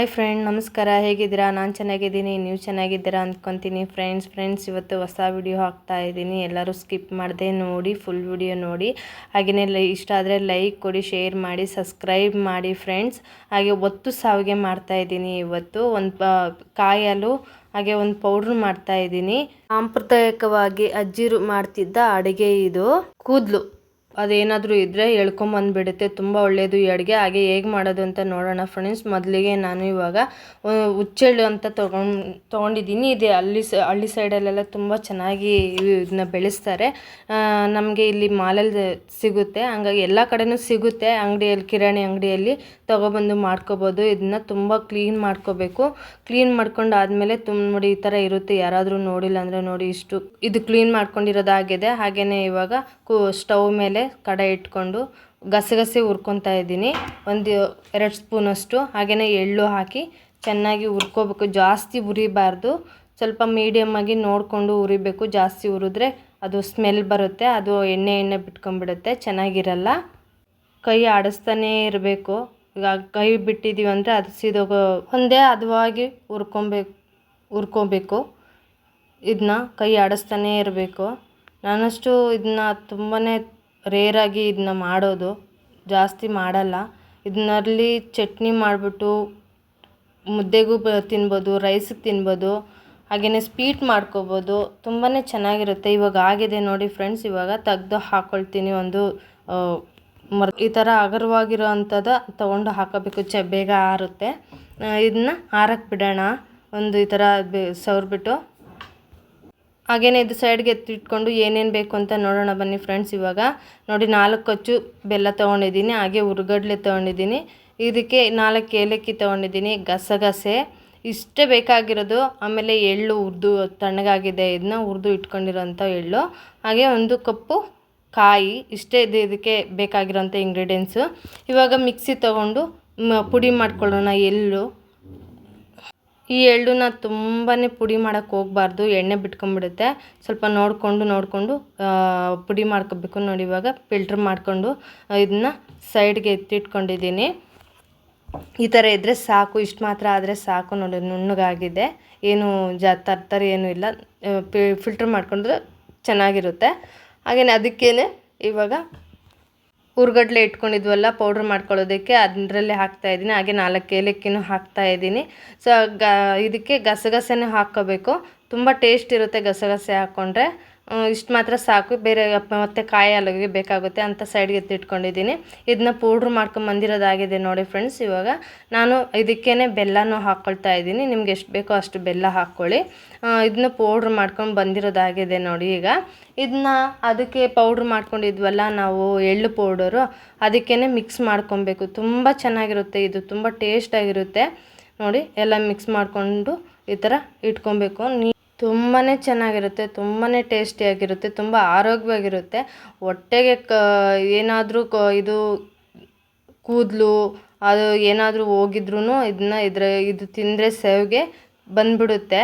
Hi friend ನಮಸ್ಕಾರ. ಹೇಗಿದ್ದೀರಾ? ನಾನು ಚೆನ್ನಾಗಿದ್ದೀನಿ. ನೀವು ಚೆನ್ನಾಗಿದ್ದೀರಾ ಅಂದ್ಕೊತೀನಿ ಫ್ರೆಂಡ್ಸ್ ಫ್ರೆಂಡ್ಸ್ ಇವತ್ತು ಹೊಸ ವಿಡಿಯೋ ಹಾಕ್ತಾ ಇದ್ದೀನಿ. ಎಲ್ಲರೂ ಸ್ಕಿಪ್ ಮಾಡದೆ ನೋಡಿ ಫುಲ್ ವಿಡಿಯೋ ನೋಡಿ. ಹಾಗೆಯೇ ಲೈ, ಇಷ್ಟ ಆದರೆ ಲೈಕ್ ಕೊಡಿ ಶೇರ್ ಮಾಡಿ ಸಬ್ಸ್ಕ್ರೈಬ್ ಮಾಡಿ ಫ್ರೆಂಡ್ಸ್ ಹಾಗೆ ಒತ್ತು ಸಾವಿಗೆ ಮಾಡ್ತಾ ಇದ್ದೀನಿ ಇವತ್ತು. ಒಂದು ಕಾಯಲು, ಹಾಗೆ ಒಂದು ಪೌಡ್ರ್ ಮಾಡ್ತಾ ಇದ್ದೀನಿ. ಸಾಂಪ್ರದಾಯಿಕವಾಗಿ ಅಜ್ಜಿರು ಮಾಡ್ತಿದ್ದ ಅಡುಗೆ ಇದು. ಕೂದಲು. ಅದೇನಾದರೂ ಇದ್ದರೆ ಎಳ್ಕೊಂಬಂದುಬಿಡುತ್ತೆ ತುಂಬ ಒಳ್ಳೆಯದು ಈ ಅಡುಗೆ. ಹಾಗೆ ಹೇಗೆ ಮಾಡೋದು ಅಂತ ನೋಡೋಣ ಫ್ರೆಂಡ್ಸ್. ಮೊದಲಿಗೆ ನಾನು ಇವಾಗ ಹುಚ್ಚೆಳ್ಳು ಅಂತ ತೊಗೊಂಡು, ತೊಗೊಂಡಿದ್ದೀನಿ. ಇದೆ ಹಳ್ಳಿ ಸ, ಹಳ್ಳಿ ಸೈಡಲ್ಲೆಲ್ಲ ತುಂಬ ಚೆನ್ನಾಗಿ ಇದನ್ನ ಬೆಳೆಸ್ತಾರೆ. ನಮಗೆ ಇಲ್ಲಿ ಮಾಲಲ್ಲಿ ಸಿಗುತ್ತೆ. ಹಂಗಾಗಿ ಎಲ್ಲ ಕಡೆನೂ ಸಿಗುತ್ತೆ. ಅಂಗಡಿಯಲ್ಲಿ, ಕಿರಾಣಿ ಅಂಗಡಿಯಲ್ಲಿ ತೊಗೊಬಂದು ಮಾಡ್ಕೋಬೋದು. ಇದನ್ನ ತುಂಬ ಕ್ಲೀನ್ ಮಾಡ್ಕೋಬೇಕು. ಕ್ಲೀನ್ ಮಾಡ್ಕೊಂಡು ಆದಮೇಲೆ ತುಂಬ ನೋಡಿ ಈ ಥರ ಇರುತ್ತೆ. ಯಾರಾದರೂ ನೋಡಿಲ್ಲ ಅಂದರೆ ನೋಡಿ ಇಷ್ಟು, ಇದು ಕ್ಲೀನ್ ಮಾಡ್ಕೊಂಡಿರೋದಾಗಿದೆ. ಹಾಗೆಯೇ ಇವಾಗ ಕು, ಸ್ಟವ್ ಮೇಲೆ ಕಡೆ ಇಟ್ಕೊಂಡು ಗಸಗಸೆ ಹುರ್ಕೊತಾ ಇದ್ದೀನಿ. ಒಂದು ಎರಡು ಸ್ಪೂನಷ್ಟು. ಹಾಗೆಯೇ ಎಳ್ಳು ಹಾಕಿ ಚೆನ್ನಾಗಿ ಹುರ್ಕೋಬೇಕು. ಜಾಸ್ತಿ ಉರಿಬಾರ್ದು ಸ್ವಲ್ಪ ಮೀಡಿಯಮ್ ಆಗಿ ನೋಡಿಕೊಂಡು ಉರಿಬೇಕು ಜಾಸ್ತಿ ಉರಿದ್ರೆ ಅದು ಸ್ಮೆಲ್ ಬರುತ್ತೆ. ಅದು ಎಣ್ಣೆ ಎಣ್ಣೆ ಬಿಟ್ಕೊಂಡ್ಬಿಡುತ್ತೆ. ಚೆನ್ನಾಗಿರಲ್ಲ. ಕೈ ಆಡಿಸ್ತಾನೇ ಇರಬೇಕು. ಈಗ ಕೈ ಬಿಟ್ಟಿದ್ದೀವಿ ಅಂದರೆ ಅದು ಸೀದೋಗೋ ಒಂದೇ ಹದವಾಗಿ ಹುರ್ಕೊಬೇಕು ಹುರ್ಕೋಬೇಕು. ಇದನ್ನ ಕೈ ಆಡಿಸ್ತಾನೇ ಇರಬೇಕು. ನಾನಷ್ಟು ಇದನ್ನ ತುಂಬಾ ರೇರಾಗಿ ಇದನ್ನ ಮಾಡೋದು ಜಾಸ್ತಿ ಮಾಡಲ್ಲ. ಇದನ್ನಲ್ಲಿ ಚಟ್ನಿ ಮಾಡಿಬಿಟ್ಟು ಮುದ್ದೆಗೂ ಬ ತಿನ್ಬೋದು ರೈಸಿಗೆ ತಿನ್ಬೋದು ಹಾಗೆಯೇ ಸ್ವೀಟ್ ಮಾಡ್ಕೋಬೋದು ತುಂಬಾ ಚೆನ್ನಾಗಿರುತ್ತೆ. ಇವಾಗ ಆಗಿದೆ ನೋಡಿ ಫ್ರೆಂಡ್ಸ್ ಇವಾಗ ತೆಗ್ದು ಹಾಕ್ಕೊಳ್ತೀನಿ ಒಂದು ಮರ್, ಈ ಥರ ಅಗರವಾಗಿರೋ ಅಂಥದ್ದು ತೊಗೊಂಡು ಹಾಕೋಬೇಕು. ಚೆ, ಬೇಗ ಆರುತ್ತೆ. ಇದನ್ನ ಆರಕ್ಕೆ ಬಿಡೋಣ. ಒಂದು ಈ ಥರ ಬೆ, ಸವರ್ಬಿಟ್ಟು ಹಾಗೇನೆ ಇದು ಸೈಡ್ಗೆ ಎತ್ತಿಟ್ಕೊಂಡು ಏನೇನು ಬೇಕು ಅಂತ ನೋಡೋಣ ಬನ್ನಿ ಫ್ರೆಂಡ್ಸ್ ಇವಾಗ. ನೋಡಿ ನಾಲ್ಕು ಕಚ್ಚು ಬೆಲ್ಲ ತೊಗೊಂಡಿದ್ದೀನಿ, ಹಾಗೆ ಹುರ್ಗಡ್ಲೆ ತೊಗೊಂಡಿದ್ದೀನಿ. ಇದಕ್ಕೆ ನಾಲ್ಕು ಏಲಕ್ಕಿ ತೊಗೊಂಡಿದ್ದೀನಿ, ಗಸಗಸೆ. ಇಷ್ಟೇ ಬೇಕಾಗಿರೋದು, ಆಮೇಲೆ ಎಳ್ಳು ಹುರಿದು ತಣ್ಣಗಾಗಿದೆ, ಇದನ್ನ ಹುರಿದು ಇಟ್ಕೊಂಡಿರೋಂಥ ಎಳ್ಳು. ಹಾಗೆ ಒಂದು ಕಪ್ಪು ಕಾಯಿ, ಇಷ್ಟೇ ಇದು ಇದಕ್ಕೆ ಬೇಕಾಗಿರೋಂಥ ಇಂಗ್ರೀಡಿಯೆಂಟ್ಸು ಇವಾಗ ಮಿಕ್ಸಿ ತೊಗೊಂಡು ಪುಡಿ ಮಾಡ್ಕೊಳ್ಳೋಣ ಎಳ್ಳು. ಈ ಎಳ್ಳನ್ನ ತುಂಬಾ ಪುಡಿ ಮಾಡೋಕ್ಕೆ ಹೋಗಬಾರ್ದು, ಎಣ್ಣೆ ಬಿಟ್ಕೊಂಡ್ಬಿಡುತ್ತೆ. ಸ್ವಲ್ಪ ನೋಡಿಕೊಂಡು ನೋಡಿಕೊಂಡು ಪುಡಿ ಮಾಡ್ಕೋಬೇಕು ನೋಡಿ ಇವಾಗ. ಫಿಲ್ಟ್ರ್ ಮಾಡಿಕೊಂಡು ಇದನ್ನ ಸೈಡ್ಗೆ ಎತ್ತಿಟ್ಕೊಂಡಿದ್ದೀನಿ. ಈ ಥರ ಇದ್ದರೆ ಸಾಕು, ಇಷ್ಟು ಮಾತ್ರ ಆದರೆ ಸಾಕು ನೋಡಿ, ನುಣ್ಣಗಾಗಿದೆ. ಏನು ಜಾ, ತರ್ತರಿ ಏನೂ ಇಲ್ಲ. ಫಿಲ್ಟ್ರ್ ಮಾಡ್ಕೊಂಡ್ರೆ ಚೆನ್ನಾಗಿರುತ್ತೆ. ಹಾಗೆಯೇ ಅದಕ್ಕೇ ಇವಾಗ ಹುರ್ಗಡ್ಲೆ ಇಟ್ಕೊಂಡಿದ್ವಲ್ಲ ಪೌಡ್ರ್ ಮಾಡ್ಕೊಳ್ಳೋದಕ್ಕೆ ಅದರಲ್ಲೇ ಹಾಕ್ತಾ ಇದ್ದೀನಿ. ಹಾಗೆ ನಾಲ್ಕು ಏಲಕ್ಕಿನೂ ಹಾಕ್ತಾ ಇದ್ದೀನಿ. ಸೊ ಗ, ಇದಕ್ಕೆ ಗಸಗಸೆನೇ ಹಾಕ್ಕೋಬೇಕು. ತುಂಬ ಟೇಸ್ಟ್ ಇರುತ್ತೆ ಗಸಗಸೆ ಹಾಕ್ಕೊಂಡ್ರೆ ಇಷ್ಟು ಮಾತ್ರ ಸಾಕು. ಬೇರೆ ಮತ್ತೆ ಕಾಯಿ ಅಲಗೆ ಬೇಕಾಗುತ್ತೆ ಅಂತ ಸೈಡ್ಗೆ ಎತ್ತಿಟ್ಕೊಂಡಿದ್ದೀನಿ ಇದನ್ನ ಪೌಡ್ರ್ ಮಾಡ್ಕೊಂಬಂದಿರೋದಾಗಿದೆ ನೋಡಿ ಫ್ರೆಂಡ್ಸ್ ಇವಾಗ ನಾನು ಇದಕ್ಕೇ ಬೆಲ್ಲನೂ ಹಾಕ್ಕೊಳ್ತಾ ಇದ್ದೀನಿ. ನಿಮ್ಗೆ ಎಷ್ಟು ಬೇಕೋ ಅಷ್ಟು ಬೆಲ್ಲ ಹಾಕ್ಕೊಳ್ಳಿ. ಇದನ್ನ ಪೌಡ್ರ್ ಮಾಡ್ಕೊಂಡು ಬಂದಿರೋದಾಗಿದೆ ನೋಡಿ ಈಗ. ಇದನ್ನ ಅದಕ್ಕೆ ಪೌಡ್ರ್ ಮಾಡ್ಕೊಂಡಿದ್ವಲ್ಲ, ನಾವು ಎಳ್ಳು ಪೌಡರು ಅದಕ್ಕೇ ಮಿಕ್ಸ್ ಮಾಡ್ಕೊಬೇಕು. ತುಂಬ ಚೆನ್ನಾಗಿರುತ್ತೆ ಇದು, ತುಂಬ ಟೇಸ್ಟಾಗಿರುತ್ತೆ ನೋಡಿ, ಎಲ್ಲ ಮಿಕ್ಸ್ ಮಾಡಿಕೊಂಡು ಈ ಥರ ಇಟ್ಕೊಬೇಕು. ನೀ ತುಂಬಾ ಚೆನ್ನಾಗಿರುತ್ತೆ ತುಂಬಾ ಟೇಸ್ಟಿಯಾಗಿರುತ್ತೆ, ತುಂಬ ಆರೋಗ್ಯವಾಗಿರುತ್ತೆ. ಹೊಟ್ಟೆಗೆ ಕ, ಏನಾದರೂ ಕ, ಇದು ಕೂದಲು, ಅದು ಏನಾದರೂ ಹೋಗಿದ್ರೂ ಇದನ್ನ ಇದ್ರ, ಇದು ತಿಂದರೆ ಸೇವ್ಗೆ ಬಂದ್ಬಿಡುತ್ತೆ.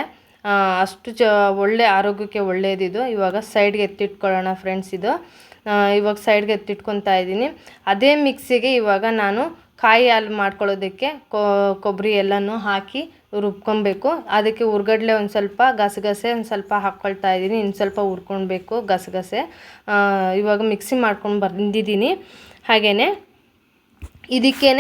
ಅಷ್ಟು ಚ, ಒಳ್ಳೆ ಆರೋಗ್ಯಕ್ಕೆ ಒಳ್ಳೆಯದಿದು ಇವಾಗ ಸೈಡ್ಗೆ ಎತ್ತಿಟ್ಕೊಳ್ಳೋಣ ಫ್ರೆಂಡ್ಸ್ ಇದು. ಇವಾಗ ಸೈಡ್ಗೆ ಎತ್ತಿಟ್ಕೊತಾ ಇದ್ದೀನಿ. ಅದೇ ಮಿಕ್ಸಿಗೆ ಇವಾಗ ನಾನು ಕಾಯಿ ಹಾಲು ಮಾಡ್ಕೊಳ್ಳೋದಕ್ಕೆ ಕೊಬ್ಬರಿ ಎಲ್ಲನೂ ಹಾಕಿ ರುಬ್ಕೊಬೇಕು. ಅದಕ್ಕೆ ಹುರ್ಗಡ್ಲೆ ಒಂದು ಸ್ವಲ್ಪ, ಗಸಗಸೆ ಒಂದು ಸ್ವಲ್ಪ ಹಾಕ್ಕೊಳ್ತಾ ಇದ್ದೀನಿ. ಇನ್ನು ಸ್ವಲ್ಪ ಹುರ್ಕೊಳ್ಬೇಕು ಗಸಗಸೆ. ಇವಾಗ ಮಿಕ್ಸಿ ಮಾಡ್ಕೊಂಡು ಬಂದಿದ್ದೀನಿ. ಹಾಗೆಯೇ ಇದಕ್ಕೇ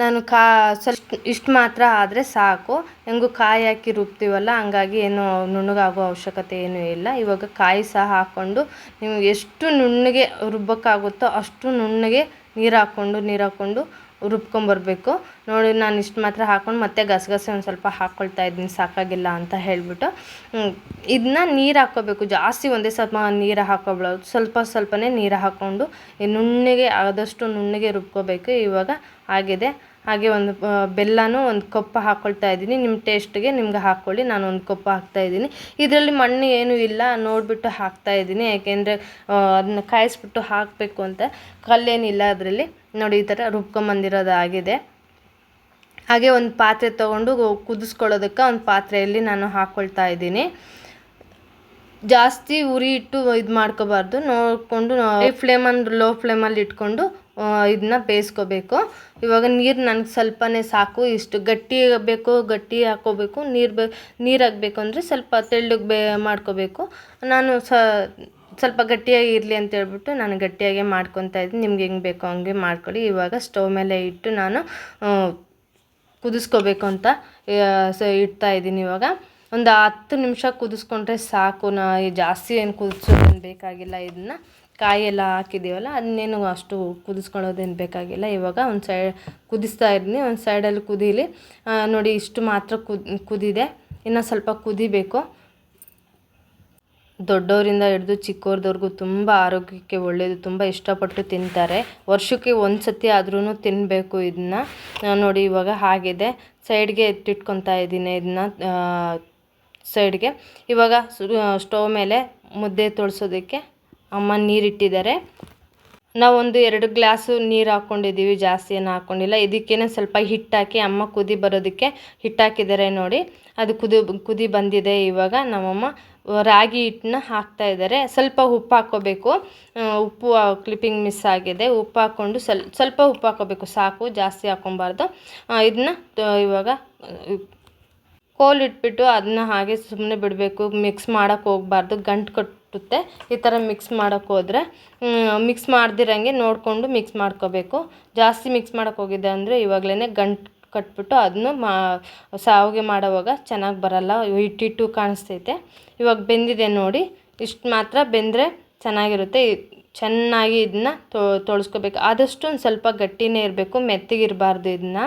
ನಾನು ಕಾ, ಸ್ವಲ್ಪ ಇಷ್ಟು ಮಾತ್ರ ಆದರೆ ಸಾಕು. ಹೆಂಗೂ ಕಾಯಿ ಹಾಕಿ ರುಬ್ತೀವಲ್ಲ, ಹಂಗಾಗಿ ಏನು ನುಣ್ಣಗಾಗೋ ಅವಶ್ಯಕತೆ ಏನೂ ಇಲ್ಲ. ಇವಾಗ ಕಾಯಿ ಸಹ ಹಾಕ್ಕೊಂಡು ನೀವು ಎಷ್ಟು ನುಣ್ಣಗೆ ರುಬ್ಬಕ್ಕಾಗುತ್ತೋ ಅಷ್ಟು ನುಣ್ಣಗೆ ನೀರು ಹಾಕ್ಕೊಂಡು ನೀರು ಹಾಕ್ಕೊಂಡು ರುಬ್ಕೊಂಬರ್ಬೇಕು. ನೋಡಿ, ನಾನು ಇಷ್ಟು ಮಾತ್ರ ಹಾಕ್ಕೊಂಡು ಮತ್ತೆ ಗಸಗಸೆ ಒಂದು ಸ್ವಲ್ಪ ಹಾಕ್ಕೊಳ್ತಾ ಇದ್ದೀನಿ. ಸಾಕಾಗಿಲ್ಲ ಅಂತ ಹೇಳಿಬಿಟ್ಟು. ಇದನ್ನ ನೀರು ಹಾಕ್ಕೋಬೇಕು ಜಾಸ್ತಿ ಒಂದೇ ಸ್ವಲ್ಪ ನೀರು ಹಾಕೋಬಿಡೋದು ಸ್ವಲ್ಪ ಸ್ವಲ್ಪನೇ ನೀರು ಹಾಕ್ಕೊಂಡು ನುಣ್ಣಗೆ, ಆದಷ್ಟು ನುಣ್ಣಗೆ ರುಬ್ಕೋಬೇಕು. ಇವಾಗ ಆಗಿದೆ. ಹಾಗೆ ಒಂದು ಬೆಲ್ಲನೂ ಒಂದು ಕಪ್ ಹಾಕ್ಕೊಳ್ತಾ ಇದ್ದೀನಿ. ನಿಮ್ಮ ಟೇಸ್ಟ್ಗೆ ನಿಮ್ಗೆ ಹಾಕ್ಕೊಳ್ಳಿ, ನಾನು ಒಂದು ಕಪ್ ಹಾಕ್ತಾ ಇದ್ದೀನಿ. ಇದರಲ್ಲಿ ಮಣ್ಣು ಏನೂ ಇಲ್ಲ, ನೋಡಿಬಿಟ್ಟು ಹಾಕ್ತಾ ಇದ್ದೀನಿ. ಯಾಕೆಂದರೆ ಅದನ್ನ ಕಾಯಿಸ್ಬಿಟ್ಟು ಹಾಕಬೇಕು ಅಂತ. ಕಲ್ಲೇನಿಲ್ಲ ಅದರಲ್ಲಿ. ನೋಡಿ, ಈ ಥರ ರುಬ್ಕೊಂಬಂದಿರೋದಾಗಿದೆ ಹಾಗೆ ಒಂದು ಪಾತ್ರೆ ತೊಗೊಂಡು ಕುದಿಸ್ಕೊಳ್ಳೋದಕ್ಕೆ ಒಂದು ಪಾತ್ರೆಯಲ್ಲಿ ನಾನು ಹಾಕ್ಕೊಳ್ತಾ ಇದ್ದೀನಿ. ಜಾಸ್ತಿ ಉರಿ ಇಟ್ಟು ಇದು ಮಾಡ್ಕೋಬಾರ್ದು. ನೋಡಿಕೊಂಡು ಹೈ ಫ್ಲೇಮ್ ಅಂದ್ರೆ ಲೋ ಫ್ಲೇಮಲ್ಲಿ ಇಟ್ಕೊಂಡು ಇದನ್ನ ಬೇಯಿಸ್ಕೋಬೇಕು. ಇವಾಗ ನೀರು ನನಗೆ ಸ್ವಲ್ಪನೇ ಸಾಕು, ಇಷ್ಟು ಗಟ್ಟಿ ಬೇಕು, ಗಟ್ಟಿ ಹಾಕ್ಕೋಬೇಕು ನೀರು ಬೇ, ನೀರು ಹಾಕ್ಬೇಕು ಅಂದರೆ ಸ್ವಲ್ಪ ತೆಳ್ಳಗೆ ಬೇ, ಮಾಡ್ಕೋಬೇಕು. ನಾನು ಸ, ಸ್ವಲ್ಪ ಗಟ್ಟಿಯಾಗಿ ಇರಲಿ ಅಂತ ಹೇಳ್ಬಿಟ್ಟು ನಾನು ಗಟ್ಟಿಯಾಗೆ ಮಾಡ್ಕೊತಾ ಇದ್ದೀನಿ. ನಿಮ್ಗೆ ಹೆಂಗೆ ಬೇಕೋ ಹಂಗೆ ಮಾಡ್ಕೊಳ್ಳಿ ಇವಾಗ ಸ್ಟವ್ ಮೇಲೆ ಇಟ್ಟು ನಾನು ಕುದಿಸ್ಕೋಬೇಕು ಅಂತ ಸ, ಇಡ್ತಾ ಇದ್ದೀನಿ ಇವಾಗ. ಒಂದು ಹತ್ತು ನಿಮಿಷ ಕುದಿಸ್ಕೊಂಡ್ರೆ ಸಾಕು. ನಾ ಜಾಸ್ತಿ ಏನು ಕುದಿಸೋದೇನು ಬೇಕಾಗಿಲ್ಲ ಇದನ್ನು. ಕಾಯಿ ಎಲ್ಲ ಹಾಕಿದ್ದೀವಲ್ಲ, ಅದನ್ನೇನು ಅಷ್ಟು ಕುದಿಸ್ಕೊಳ್ಳೋದೇನು ಬೇಕಾಗಿಲ್ಲ. ಇವಾಗ ಒಂದು ಸೈಡ್ ಕುದಿಸ್ತಾ ಇದ್ದೀನಿ. ಒಂದು ಸೈಡಲ್ಲಿ ಕುದೀಲಿ ನೋಡಿ ಇಷ್ಟು ಮಾತ್ರ ಕುದ್ ಕುದಿದೆ. ಇನ್ನು ಸ್ವಲ್ಪ ಕುದಿಬೇಕು. ದೊಡ್ಡವರಿಂದ ಹಿಡಿದು ಚಿಕ್ಕವ್ರದವ್ರಿಗೂ ತುಂಬ ಆರೋಗ್ಯಕ್ಕೆ ಒಳ್ಳೆಯದು ತುಂಬ ಇಷ್ಟಪಟ್ಟು ತಿಂತಾರೆ. ವರ್ಷಕ್ಕೆ ಒಂದು ಸತಿ ಆದ್ರೂ ತಿನ್ನಬೇಕು ಇದನ್ನ ನೋಡಿ ಇವಾಗ ಹಾಗಿದೆ. ಸೈಡ್ಗೆ ಎತ್ತಿಟ್ಕೊತಾ ಇದ್ದೀನಿ ಇದನ್ನ ಸೈಡ್ಗೆ ಇವಾಗ ಸ್ಟವ್ ಮೇಲೆ ಮುದ್ದೆ ತೊಳ್ಸೋದಕ್ಕೆ ಅಮ್ಮ ನೀರಿಟ್ಟಿದ್ದಾರೆ. ನಾವೊಂದು ಎರಡು ಗ್ಲಾಸು ನೀರು ಹಾಕ್ಕೊಂಡಿದ್ದೀವಿ ಜಾಸ್ತಿ ಏನು ಹಾಕ್ಕೊಂಡಿಲ್ಲ ಇದಕ್ಕೇನೆ ಸ್ವಲ್ಪ ಹಿಟ್ಟಾಕಿ ಅಮ್ಮ ಕುದಿ ಬರೋದಕ್ಕೆ ಹಿಟ್ಟಾಕಿದ್ದಾರೆ ನೋಡಿ. ಅದು ಕುದಿ ಕುದಿ ಬಂದಿದೆ ಇವಾಗ. ನಮ್ಮಮ್ಮ ರಾಗಿ ಹಿಟ್ಟನ್ನ ಹಾಕ್ತಾ ಇದ್ದಾರೆ. ಸ್ವಲ್ಪ ಉಪ್ಪು ಹಾಕ್ಕೋಬೇಕು. ಉಪ್ಪು ಕ್ಲಿಪ್ಪಿಂಗ್ ಮಿಸ್ ಆಗಿದೆ. ಉಪ್ಪು ಹಾಕ್ಕೊಂಡು ಸ್ವಲ್ಪ ಸ್ವಲ್ಪ ಉಪ್ಪು ಹಾಕ್ಕೋಬೇಕು. ಸಾಕು, ಜಾಸ್ತಿ ಹಾಕ್ಕೊಬಾರ್ದು. ಇದನ್ನ ಇವಾಗ ಕೋಲ್ ಇಟ್ಬಿಟ್ಟು ಅದನ್ನ ಹಾಗೆ ಸುಮ್ಮನೆ ಬಿಡಬೇಕು. ಮಿಕ್ಸ್ ಮಾಡೋಕ್ಕೆ ಹೋಗ್ಬಾರ್ದು. ಗಂಟು ಕಟ್ಟುತ್ತೆ ಈ ಥರ ಮಿಕ್ಸ್ ಮಾಡೋಕ್ಕೆ ಹೋದರೆ ಮಿಕ್ಸ್ ಮಾಡ್ದಿರಂಗೆ ನೋಡಿಕೊಂಡು ಮಿಕ್ಸ್ ಮಾಡ್ಕೋಬೇಕು. ಜಾಸ್ತಿ ಮಿಕ್ಸ್ ಮಾಡೋಕ್ಕೆ ಹೋಗಿದ್ದೆ ಅಂದರೆ ಇವಾಗಲೇ ಗಂಟು ಕಟ್ಬಿಟ್ಟು ಅದನ್ನು ಮಾ ಶಾವಿಗೆ ಮಾಡೋವಾಗ ಚೆನ್ನಾಗಿ ಬರಲ್ಲ. ಹಿಟ್ಟಿಟ್ಟು ಕಾಣಿಸ್ತೈತೆ. ಇವಾಗ ಬೆಂದಿದೆ ನೋಡಿ. ಇಷ್ಟು ಮಾತ್ರ ಬೆಂದರೆ ಚೆನ್ನಾಗಿರುತ್ತೆ. ಚೆನ್ನಾಗಿ ಇದನ್ನ ತೊಳಸ್ಕೋಬೇಕು. ಆದಷ್ಟು ಒಂದು ಸ್ವಲ್ಪ ಗಟ್ಟಿನೇ ಇರಬೇಕು, ಮೆತ್ತಗಿರಬಾರ್ದು ಇದನ್ನ.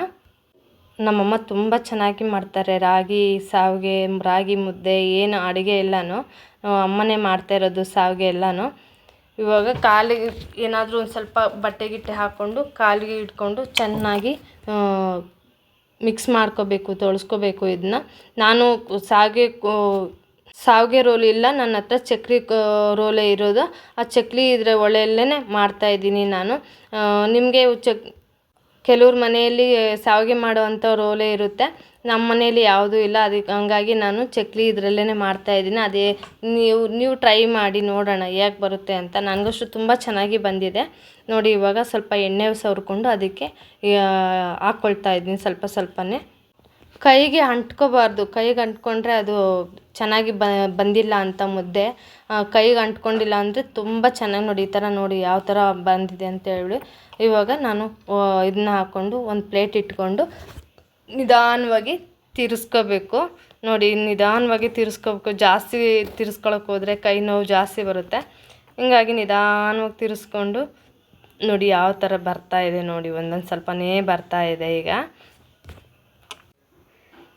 ನಮ್ಮಮ್ಮ ತುಂಬ ಚೆನ್ನಾಗಿ ಮಾಡ್ತಾರೆ. ರಾಗಿ ಶಾವ್ಗೆ ರಾಗಿ ಮುದ್ದೆ ಏನು ಅಡುಗೆ ಎಲ್ಲನೂ ಅಮ್ಮನೇ ಮಾಡ್ತಾ ಇರೋದು ಶಾವ್ಗೆ ಎಲ್ಲನೂ. ಇವಾಗ ಕಾಲಿಗೆ ಏನಾದರೂ ಒಂದು ಸ್ವಲ್ಪ ಬಟ್ಟೆ ಗಿಟ್ಟೆ ಹಾಕ್ಕೊಂಡು ಕಾಲಿಗೆ ಇಟ್ಕೊಂಡು ಚೆನ್ನಾಗಿ ಮಿಕ್ಸ್ ಮಾಡ್ಕೋಬೇಕು, ತೊಳ್ಸ್ಕೋಬೇಕು ಇದನ್ನ ನಾನು ಶಾವ್ಗೆ ಶಾವ್ಗೆ ರೋಲ್ ಇಲ್ಲ. ನನ್ನ ಹತ್ರ ಚಕ್ಲಿ ರೋಲೇ ಇರೋದು. ಆ ಚಕ್ಲಿ ಇದ್ರೆ ಒಲೆಯಲ್ಲೇ ಮಾಡ್ತಾಯಿದ್ದೀನಿ ನಾನು. ನಿಮಗೆ ಚಕ್ ಕೆಲವ್ರ ಮನೆಯಲ್ಲಿ ಶಾವ್ಗೆ ಮಾಡುವಂಥವ್ರು ರೋಲೇ ಇರುತ್ತೆ. ನಮ್ಮ ಮನೆಯಲ್ಲಿ ಯಾವುದೂ ಇಲ್ಲ. ಅದಕ್ಕೆ ಹಂಗಾಗಿ ನಾನು ಚಕ್ಲಿ ಇದರಲ್ಲೇ ಮಾಡ್ತಾಯಿದ್ದೀನಿ ಅದೇ ನೀವು ನೀವು ಟ್ರೈ ಮಾಡಿ ನೋಡೋಣ ಹೇಗೆ ಬರುತ್ತೆ ಅಂತ. ನನಗಷ್ಟು ತುಂಬ ಚೆನ್ನಾಗಿ ಬಂದಿದೆ. ನೋಡಿ, ಇವಾಗ ಸ್ವಲ್ಪ ಎಣ್ಣೆ ಸವರ್ಕೊಂಡು ಅದಕ್ಕೆ ಹಾಕ್ಕೊಳ್ತಾ ಇದ್ದೀನಿ ಸ್ವಲ್ಪ ಸ್ವಲ್ಪನೇ. ಕೈಗೆ ಅಂಟ್ಕೋಬಾರ್ದು. ಕೈಗೆ ಅಂಟ್ಕೊಂಡ್ರೆ ಅದು ಚೆನ್ನಾಗಿ ಬಂದಿಲ್ಲ ಅಂತ ಮುದ್ದೆ. ಕೈಗೆ ಅಂಟ್ಕೊಂಡಿಲ್ಲ ಅಂದರೆ ತುಂಬ ಚೆನ್ನಾಗಿ ನೋಡಿ, ಈ ಥರ ನೋಡಿ ಯಾವ ಥರ ಬಂದಿದೆ ಅಂತ ಹೇಳಿ ಇವಾಗ ನಾನು ಇದನ್ನ ಹಾಕ್ಕೊಂಡು ಒಂದು ಪ್ಲೇಟ್ ಇಟ್ಕೊಂಡು ನಿಧಾನವಾಗಿ ತಿರ್ಸ್ಕೋಬೇಕು. ನೋಡಿ, ನಿಧಾನವಾಗಿ ತಿರ್ಸ್ಕೋಬೇಕು. ಜಾಸ್ತಿ ತಿರ್ಸ್ಕೊಳಕ್ಕೆ ಹೋದರೆ ಕೈ ನೋವು ಜಾಸ್ತಿ ಬರುತ್ತೆ. ಹಿಂಗಾಗಿ ನಿಧಾನವಾಗಿ ತಿರ್ಸ್ಕೊಂಡು ನೋಡಿ ಯಾವ ಥರ ಬರ್ತಾ ಇದೆ ನೋಡಿ. ಒಂದೊಂದು ಸ್ವಲ್ಪನೇ ಬರ್ತಾ ಇದೆ ಈಗ.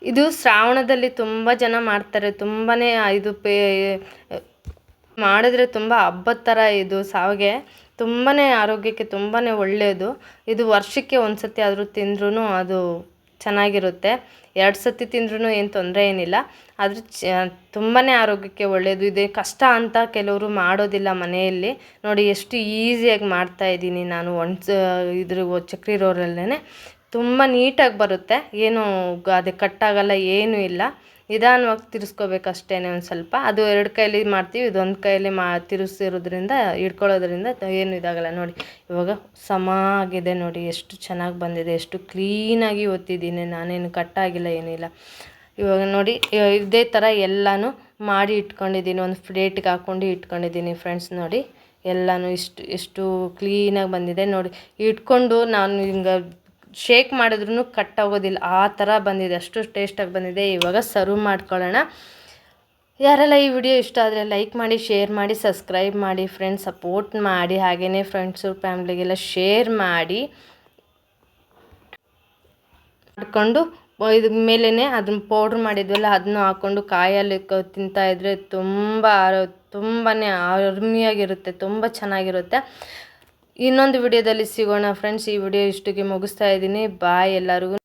ಇದು ಶ್ರಾವಣದಲ್ಲಿ ತುಂಬ ಜನ ಮಾಡ್ತಾರೆ. ತುಂಬಾ ಇದು ಪೇ, ಮಾಡಿದ್ರೆ ತುಂಬ ಹಬ್ಬದ ಥರ ಇದು ಸಾವಿಗೆ ತುಂಬಾ ಆರೋಗ್ಯಕ್ಕೆ ತುಂಬಾ ಒಳ್ಳೆಯದು ಇದು ವರ್ಷಕ್ಕೆ ಒಂದು ಸತಿ ಆದರೂ ತಿಂದ್ರೂ ಅದು ಚೆನ್ನಾಗಿರುತ್ತೆ. ಎರಡು ಸತಿ ತಿಂದ್ರೂ ಏನು ತೊಂದರೆ ಏನಿಲ್ಲ. ಆದರೆ ಚ ತುಂಬಾ ಆರೋಗ್ಯಕ್ಕೆ ಒಳ್ಳೆಯದು ಇದೆ ಕಷ್ಟ ಅಂತ ಕೆಲವರು ಮಾಡೋದಿಲ್ಲ ಮನೆಯಲ್ಲಿ. ನೋಡಿ, ಎಷ್ಟು ಈಸಿಯಾಗಿ ಮಾಡ್ತಾ ಇದ್ದೀನಿ ನಾನು. ಒಂದು ಇದ್ರ ಚಕ್ರಿ ರೋಲಲ್ಲೇ ತುಂಬ ನೀಟಾಗಿ ಬರುತ್ತೆ. ಏನು ಗಾದೆ ಅದು ಕಟ್ಟಾಗಲ್ಲ, ಏನೂ ಇಲ್ಲ. ನಿಧಾನವಾಗಿ ತಿರ್ಸ್ಕೋಬೇಕು ಅಷ್ಟೇ ಒಂದು ಸ್ವಲ್ಪ. ಅದು ಎರಡು ಕೈಲಿ ಮಾಡ್ತೀವಿ, ಇದೊಂದು ಕೈಲಿ ಮಾ ತಿರುಸಿರೋದ್ರಿಂದ, ಹಿಡ್ಕೊಳ್ಳೋದ್ರಿಂದ ಏನು ಇದಾಗಲ್ಲ ನೋಡಿ. ಇವಾಗ ಸಮ ಆಗಿದೆ ನೋಡಿ, ಎಷ್ಟು ಚೆನ್ನಾಗಿ ಬಂದಿದೆ, ಎಷ್ಟು ಕ್ಲೀನಾಗಿ ಒತ್ತಿದ್ದೀನಿ. ನಾನೇನು ಕಟ್ಟಾಗಿಲ್ಲ ಏನಿಲ್ಲ ಇವಾಗ ನೋಡಿ ಇದೇ ಥರ ಎಲ್ಲನೂ ಮಾಡಿ ಇಟ್ಕೊಂಡಿದ್ದೀನಿ. ಒಂದು ಪ್ಲೇಟ್ಗೆ ಹಾಕ್ಕೊಂಡು ಇಟ್ಕೊಂಡಿದ್ದೀನಿ ಫ್ರೆಂಡ್ಸ್ ನೋಡಿ. ಎಲ್ಲನೂ ಇಷ್ಟು, ಎಷ್ಟು ಕ್ಲೀನಾಗಿ ಬಂದಿದೆ ನೋಡಿ. ಇಟ್ಕೊಂಡು ನಾನು ಹಿಂಗೆ ಶೇಕ್ ಮಾಡಿದ್ರೂ ಕಟ್ ಆಗೋದಿಲ್ಲ. ಆ ಥರ ಬಂದಿದೆ. ಅಷ್ಟು ಟೇಸ್ಟಾಗಿ ಬಂದಿದೆ. ಇವಾಗ ಸರ್ವ್ ಮಾಡ್ಕೊಳ್ಳೋಣ. ಯಾರೆಲ್ಲ ಈ ವಿಡಿಯೋ ಇಷ್ಟ ಆದರೆ ಲೈಕ್ ಮಾಡಿ ಶೇರ್ ಮಾಡಿ ಸಬ್ಸ್ಕ್ರೈಬ್ ಮಾಡಿ ಫ್ರೆಂಡ್ಸ್ ಸಪೋರ್ಟ್ ಮಾಡಿ ಹಾಗೆಯೇ ಫ್ರೆಂಡ್ಸು ಫ್ಯಾಮ್ಲಿಗೆಲ್ಲ ಶೇರ್ ಮಾಡಿ. ಮಾಡಿಕೊಂಡು ಇದ್ರ ಮೇಲೇ ಅದನ್ನ ಪೌಡ್ರ್ ಮಾಡಿದ್ವಲ್ಲ ಅದನ್ನು ಹಾಕ್ಕೊಂಡು ಕಾಯಲ್ಲಿ ತಿಂತಾಯಿದ್ರೆ ತುಂಬ ಆರೋ ತುಂಬಾ ಅರ್ಮಿಯಾಗಿರುತ್ತೆ. ತುಂಬ ಚೆನ್ನಾಗಿರುತ್ತೆ. ಇನ್ನೊಂದು ವಿಡಿಯೋದಲ್ಲಿ ಸಿಗೋಣ ಫ್ರೆಂಡ್ಸ್ ಈ ವಿಡಿಯೋ ಇಷ್ಟಕ್ಕೆ ಮುಗಿಸ್ತಾ ಇದ್ದೀನಿ. ಬಾಯ್ ಎಲ್ಲರಿಗೂ.